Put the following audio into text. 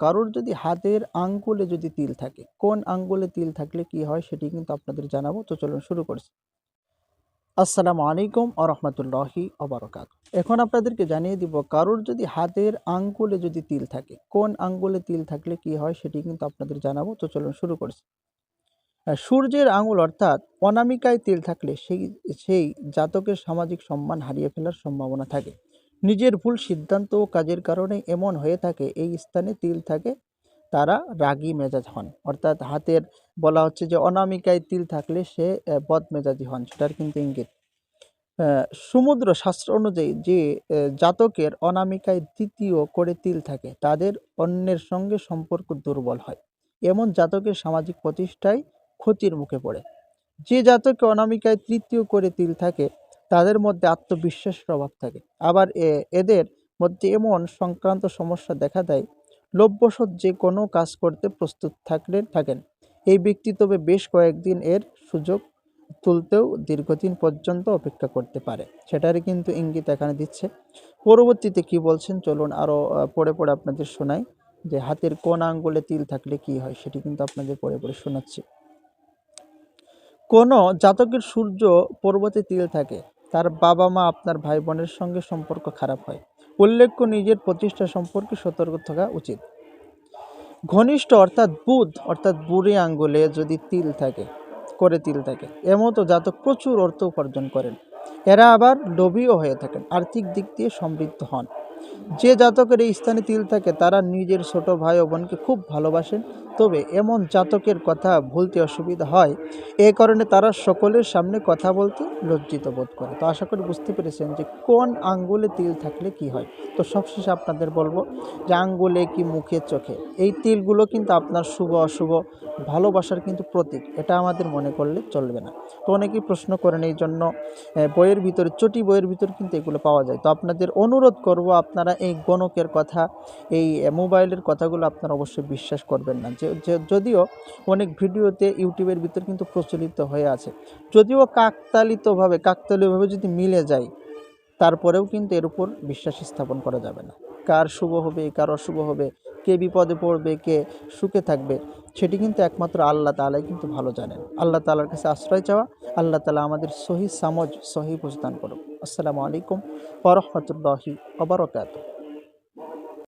কারোর যদি হাতের আঙ্গুলে যদি তিল থাকে, কোন আঙ্গুলে তিল থাকলে কি হয় সেটি কিন্তু আপনাদের জানাব। তো চলুন শুরু করছি। আসসালামু আলাইকুম আ রহমতুল্লাহি অবরকাত এখন আপনাদেরকে জানিয়ে দিব, কারোর যদি হাতের আঙ্গুলে যদি তিল থাকে, কোন আঙ্গুলে তিল থাকলে কি হয় সেটি কিন্তু আপনাদের জানাব। তো চলুন শুরু করছি। সূর্যের আঙুল অর্থাৎ অনামিকায় তিল থাকলে সেই সেই জাতকের সামাজিক সম্মান হারিয়ে ফেলার সম্ভাবনা থাকে। নিজের ভুল সিদ্ধান্ত ও কাজের কারণে এমন হয়ে থাকে এই স্থানে তিল থাকে তারা রাগী মেজাজ হন। অর্থাৎ হাতের বলা হচ্ছে যে অনামিকায় তিল থাকলে সে আহ, বদমেজাজি হন সেটার কিন্তু ইঙ্গিত। সমুদ্র শাস্ত্র অনুযায়ী যে জাতকের অনামিকায় দ্বিতীয় করে তিল থাকে তাদের অন্যের সঙ্গে সম্পর্ক দুর্বল হয়। এমন জাতকের সামাজিক প্রতিষ্ঠায় ক্ষতির মুখে পড়ে। যে জাতকে অনামিকায় তৃতীয় করে তিল থাকে তাদের মধ্যে আত্মবিশ্বাসের অভাব থাকে। আবার এদের মধ্যে এমন সংক্রান্ত সমস্যা দেখা দেয় লোভবশত যে কোনো কাজ করতে প্রস্তুত থাকলে, থাকেন। এই ব্যক্তি তবে বেশ কয়েকদিন এর সুযোগ তুলতেও দীর্ঘদিন পর্যন্ত অপেক্ষা করতে পারে। সেটারই কিন্তু ইঙ্গিত এখানে দিচ্ছে। পরবর্তীতে কি বলছেন? চলুন আরও পড়ে পড়ে আপনাদের শোনাই যে হাতের কোন আঙ্গুলে তিল থাকলে কি হয়, সেটি কিন্তু আপনাদের পড়ে পড়ে শোনাচ্ছি। কোনো জাতকের সূর্য পর্বতে তিল থাকে তার বাবা মা আপনার ভাই বোনের সঙ্গে সম্পর্ক খারাপ হয়। উল্লেখ্য, নিজের প্রতিষ্ঠা সম্পর্কে সতর্ক থাকা উচিত। ঘনিষ্ঠ অর্থাৎ বুধ, অর্থাৎ বুড়ি আঙ্গুলে যদি তিল থাকে, করে তিল থাকে এমতো জাতক প্রচুর অর্থ উপার্জন করেন। এরা আবার লোভীও হয়ে থাকেন, আর্থিক দিক দিয়ে সমৃদ্ধ হন। যে জাতকের এই স্থানে তিল থাকে, তারা নিজের ছোট ভাই ও বোনকে খুব ভালোবাসেন তবে এমন জাতকের কথা ভুলতে অসুবিধা হয়। এ কারণে তারা সকলের সামনে কথা বলতে লজ্জিত বোধ করে। তো আশা করি বুঝতে পেরেছেন যে কোন আঙ্গুলে তিল থাকলে কি হয়। তো সবশেষে আপনাদের বলব যে আঙ্গুলে কি মুখে, চোখে? এই তিলগুলো কিন্তু আপনার শুভ, অশুভ, ভালোবাসার কিন্তু প্রতীক। এটা আমাদের মনে করলে চলবে না। তো অনেকেই প্রশ্ন করেন এই জন্য বইয়ের ভিতরে, চটি বইয়ের ভিতরে কিন্তু এগুলো পাওয়া যায়। তো আপনাদের অনুরোধ করব, আপনারা এই গণকের কথা, এই মোবাইলের কথাগুলো আপনারা অবশ্যই বিশ্বাস করবেন না যে যদিও অনেক ভিডিওতে ইউটিউবের ভিতর কিন্তু প্রচলিত হয়ে আছে। যদিও কাকতালিতভাবে কাকতালীয়ভাবে যদি মিলে যায়, তারপরেও কিন্তু এর উপর বিশ্বাস স্থাপন করা যাবে না। কার শুভ হবে, কার অশুভ হবে, কে বিপদে পড়বে, কে সুখে থাকবে, সেটি কিন্তু একমাত্র আল্লাহ তালাই কিন্তু ভালো জানেন। আল্লাহ তালার কাছে আশ্রয় চাওয়া, আল্লাহ তালা আমাদের সহি সামজ, সহি বুঝদান করুক। আসসালামু আলাইকুম ওরহমতুল্লাহি ওবরকাত